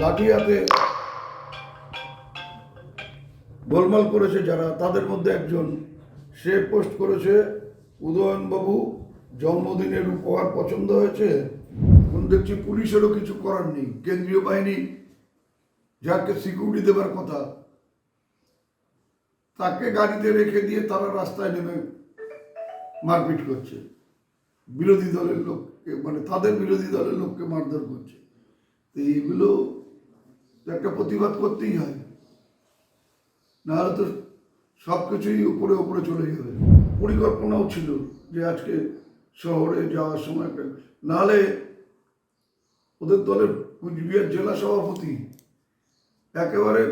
লাঠি হাতে গোলমাল করেছে যারা, তাদের মধ্যে একজন সে পোস্ট করেছে, উদয়নবাবু, জন্মদিনের উপহার পছন্দ হয়েছে। দেখছি পুলিশেরও কিছু করার নেই। কেন্দ্রীয় বাহিনী যাকে সিকিউরিটি দেবার কথা, তাকে গাড়িতে রেখে দিয়ে তারা রাস্তায় নেমে মারপিট করছে। বিরোধী দলের লোককে মানে তাদের বিরোধী দলের লোককে মারধর করছে। তো এইগুলো একটা প্রতিবাদ করতেই হয়। নাহলে তো সব কিছুই উপরে উপরে চলে যাবে। পরিকল্পনাও ছিল যে আজকে শহরে যাওয়ার সময় একটা নাহলে ওদের দলের কুচবিহার জেলা সভাপতি একেবারে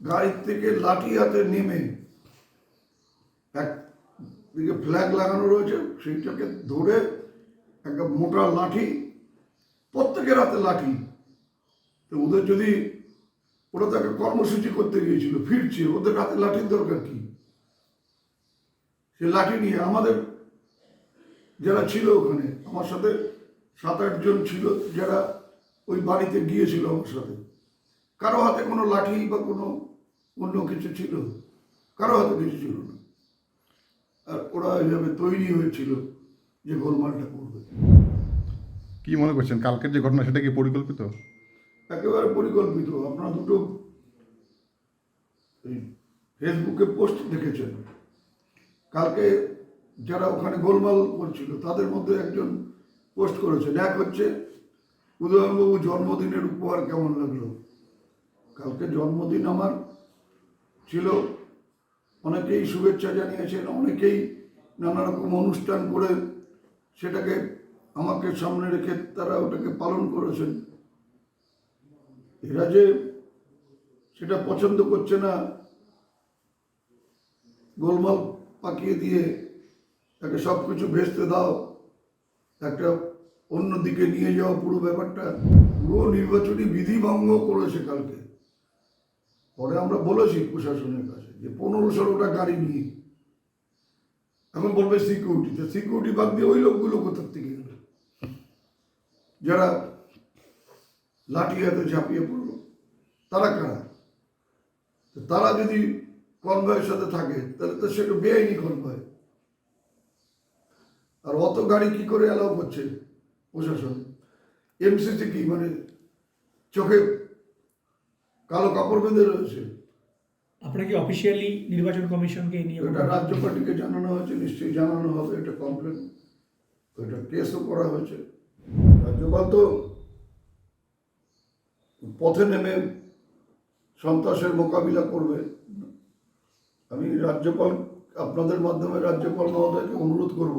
গাড়ির থেকে লাঠি হাতে নেমে এক দিকে ফ্ল্যাগ লাগানো রয়েছে, সেইটাকে ধরে একটা মোটা লাঠি, প্রত্যেকের হাতে লাঠি। তো ওদের যদি ওরা তাকে কর্মসূচি করতে গিয়েছিল, ফিরছে। ওদের হাতে লাঠির দরকার কি? সে লাঠি নিয়ে আমাদের যারা ছিল ওখানে, আমার সাথে সাত আটজন ছিল যারা ওই বাড়িতে গিয়েছিল আমার সাথে। কারও হাতে কোনো লাঠি বা কোনো অন্য কিছু ছিল? কারও হাতে কিছু ছিল না। আর ওরা এইভাবে তৈরি হয়েছিল যে গোলমালটা করবে। কি মনে করছেন? কালকের যে ঘটনা, সেটা কি পরিকল্পিত? একেবারে পরিকল্পিত। আপনারা দুটো ফেসবুকে পোস্ট দেখেছেন। কালকে যারা ওখানে গোলমাল করছিল, তাদের মধ্যে একজন পোস্ট করেছেন। এক হচ্ছে, উদয়নবাবু জন্মদিনের উপহার কেমন লাগল? কালকে জন্মদিন আমার ছিল। অনেকেই শুভেচ্ছা জানিয়েছেন, অনেকেই নানা রকম অনুষ্ঠান করে সেটাকে আমাকে সামনে রেখে তারা ওটাকে পালন করেছেন। এরা যে সেটা পছন্দ করছে না, গোলমাল পাকিয়ে দিয়ে তাকে সব কিছু ভেস্তে দাও, একটা অন্যদিকে নিয়ে যাওয়া পুরো ব্যাপারটা। পুরো নির্বাচনী বিধি ভঙ্গ করেছে কালকে। পরে আমরা বলেছি প্রশাসনের কাছে যে পনেরো ষোলোটা গাড়ি নিয়ে। এখন বলবে সিকিউরিটি সিকিউরিটি বাদ দিয়ে ওই লোকগুলো কোথার থেকে যারা লাঠি হাতে ঝাঁপিয়ে পড়ল। তারা কারা? তারা যদি কনভয়ের সাথে থাকে তাহলে তো সেটা বেআইনি কনভয়। আর অত গাড়ি কি করে অ্যালাউ করছে প্রশাসন? এমসিসি কি? মানে চোখে কালো কাপড় বেঁধে রয়েছে? আপনাকে অফিসিয়ালি নির্বাচন কমিশনকে নিয়ে এটা রাজ্য পার্টিকে জানানো হয়েছে নিশ্চয়ই জানানো হবে এটা কমপ্লেন এটা কেসও করা হয়েছে। রাজ্যপাল তো পথে নেমে সন্ত্রাসের মোকাবিলা করবে। আমি রাজ্যপাল, আপনাদের মাধ্যমে রাজ্যপাল মহোদয়কে অনুরোধ করব,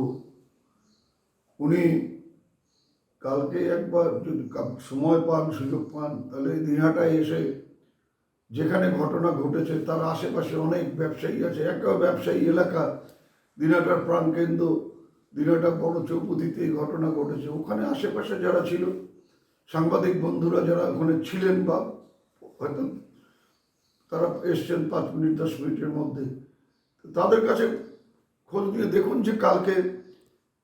উনি কালকে একবার যদি সময় পান, সুযোগ পান, তাহলে দিনহাটায় এসে যেখানে ঘটনা ঘটেছে, তার আশেপাশে অনেক ব্যবসায়ী আছে। একটা ব্যবসায়ী এলাকা, দিনহাটার প্রাণকেন্দ্র, দিনহাটা বড় চৌপতিতে এই ঘটনা ঘটেছে। ওখানে আশেপাশে যারা ছিল সাংবাদিক বন্ধুরা যারা ওখানে ছিলেন বা হয়তো তারা এসছেন পাঁচ মিনিট, দশ মিনিটের মধ্যে তাদের কাছে খোঁজ নিয়ে দেখুন যে কালকে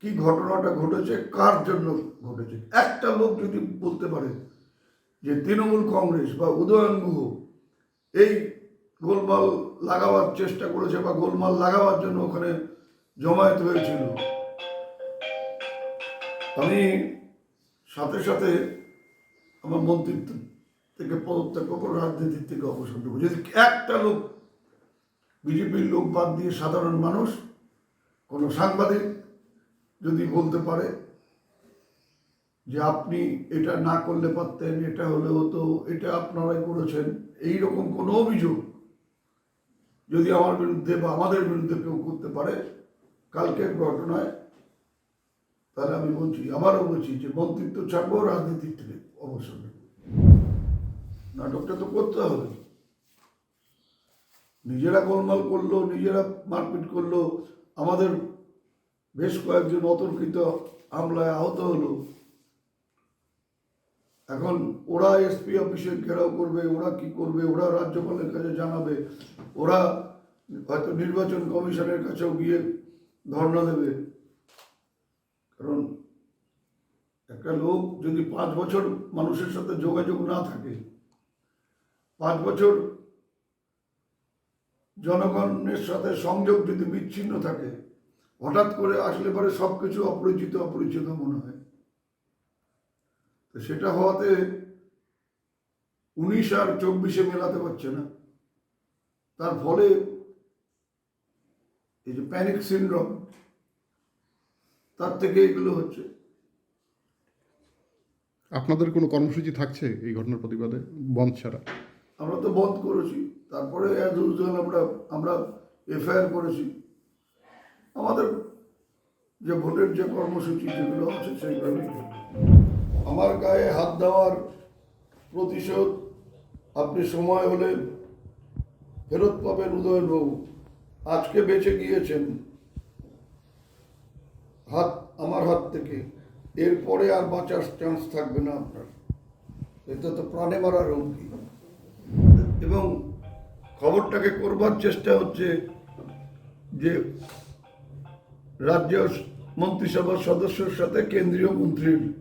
কি ঘটনাটা ঘটেছে, কার জন্য ঘটেছে। একটা লোক যদি বলতে পারে যে তৃণমূল কংগ্রেস বা উদয়ন গুহ এই গোলমাল লাগাবার চেষ্টা করেছে বা গোলমাল লাগাবার জন্য ওখানে জমায়েত হয়েছিল, আমি সাথে সাথে আমার মন্ত্রিত্ব থেকে পদত্যাগ করব, রাজনীতির থেকে অবসর দেবো যদি একটা লোক বিজেপির লোক বাদ দিয়ে সাধারণ মানুষ, কোনো সাংবাদিক যদি বলতে পারে যে আপনি এটা না করলে পারতেন, এটা হলে হতো, এটা আপনারাই করেছেন এই রকম কোনো অভিযোগ যদি আমার বিরুদ্ধে বা আমাদের বিরুদ্ধে কেউ করতে পারে, কালকের ঘটনায় তাহলে আমি বলছি, আবারও বলছি যে মন্ত্রিত্ব ছাড়বো, রাজনীতির থেকে। নেব নাটকটা তো করতে হবে। নিজেরা গোলমাল করল, নিজেরা মারপিট করল। আমাদের বেশ কয়েকজন অতর্কিত হামলায় আহত হলো। এখন ওরা এসপি অফিসে ঘেরাও করবে, ওরা কি করবে, ওরা রাজ্যপালের কাছে জানাবে, ওরা হয়তো নির্বাচন কমিশনের কাছেও গিয়ে ধর্ণা দেবে। কারণ একটা লোক যদি পাঁচ বছর মানুষের সাথে যোগাযোগ না থাকে, পাঁচ বছর জনগণের সাথে সংযোগ যদি বিচ্ছিন্ন থাকে, হঠাৎ করে আসলে পরে সব কিছু অপরিচিত অপরিচিত মনে হয়। তো সেটা হওয়াতে উনিশ আর চব্বিশে মেলাতে পারছে না। তার ফলে এই যে প্যানিক সিনড্রোম তার থেকে এগুলো হচ্ছে। আপনাদের কোনো কর্মসূচি থাকছে এই ঘটনার প্রতিবাদে বন্ধ ছাড়া? আমরা তো বন্ধ করেছি। তারপরে আমরা আমরা এফআইআর করেছি। আমাদের যে ভোটের যে কর্মসূচি যেগুলো আছে সেইভাবেই আমার গায়ে হাত দেওয়ার প্রতিশোধ, আপনি সময় হলে ফেরত পাবেন উদয়নবাবু। আজকে বেঁচে গিয়েছেন। হাত, আমার হাত থেকে। এরপরে আর বাঁচার চান্স থাকবে না আপনার। এটা তো প্রাণে মারার হুমকি। এবং খবরটাকে করবার চেষ্টা হচ্ছে যে রাজ্য মন্ত্রিসভার সদস্যর সাথে কেন্দ্রীয় মন্ত্রীর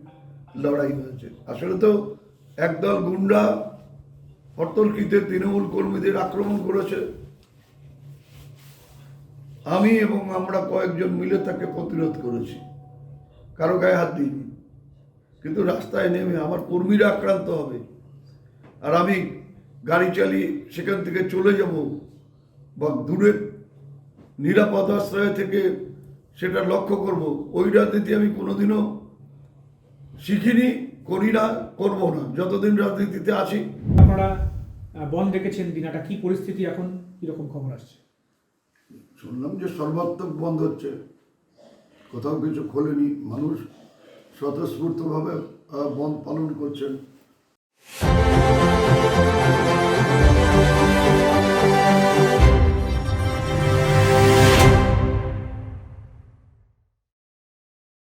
লড়াই হয়েছে। আসলে তো একদল গুন্ডা হরতলকিতে তৃণমূল কর্মীদের আক্রমণ করেছে। আমি এবং আমরা কয়েকজন মিলে তাকে প্রতিরোধ করেছি। কারও গায়ে হাত দিইনি। কিন্তু রাস্তায় নেমে আমার কর্মীরা আক্রান্ত হবে। আর আমি গাড়ি চালিয়ে সেখান থেকে চলে যাব। বা দূরে নিরাপদ আশ্রয় থেকে সেটা লক্ষ্য করব। ওই রাজনীতি আমি কোনোদিনও শিখিনি করি না করব না। যতদিন রাজনীতিতে আছি। আপনারা আহ, বন্ধ রেখেছেন দিনাটা কি পরিস্থিতি এখন? কীরকম খবর আসছে? শুনলাম যে সর্বাত্মক বন্ধ হচ্ছে। কোথাও কিছু খোলেনি মানুষ স্বতঃস্ফূর্তভাবে বন পালন করছেন।